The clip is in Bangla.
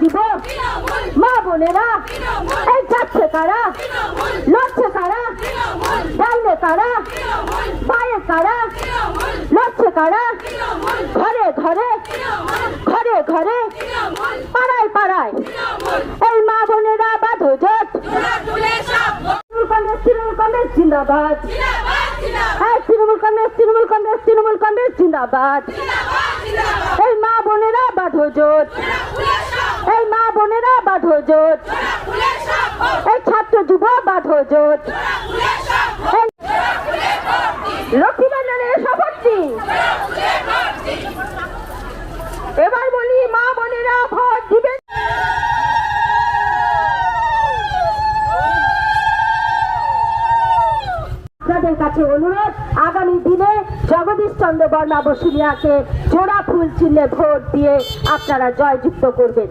যুবক মা বোনেরা, এই যাচ্ছে কারা লড়ছে কারা ডাইনে কারা বায়ে কারা লড়ছে কারা ঘরে ঘরে ঘরে ঘরে, পাড়ায় পাড়ায়। এই মা বোনেরা, বাধো জোট। কংগ্রেস, তৃণমূল কংগ্রেস, জিন্দাবাদ। হ্যাঁ তৃণমূল কংগ্রেস তৃণমূল কংগ্রেস তৃণমূল কংগ্রেস, জিন্দাবাদ। এই মা বোনেরা, বাধো জোট। এই মা বোনেরা, বাধো জোট। এই ছাত্র যুব, বাধো জোট। শপথটি এবার বলি, মা বোনেরা, ভোট দিবেন আপনাদের কাছে অনুরোধ, আগামী দিনে জগদীশ চন্দ্র বর্মা বসুনিয়াকে জোড়া ফুল চিহ্নে ভোট দিয়ে আপনারা জয়যুক্ত করবেন।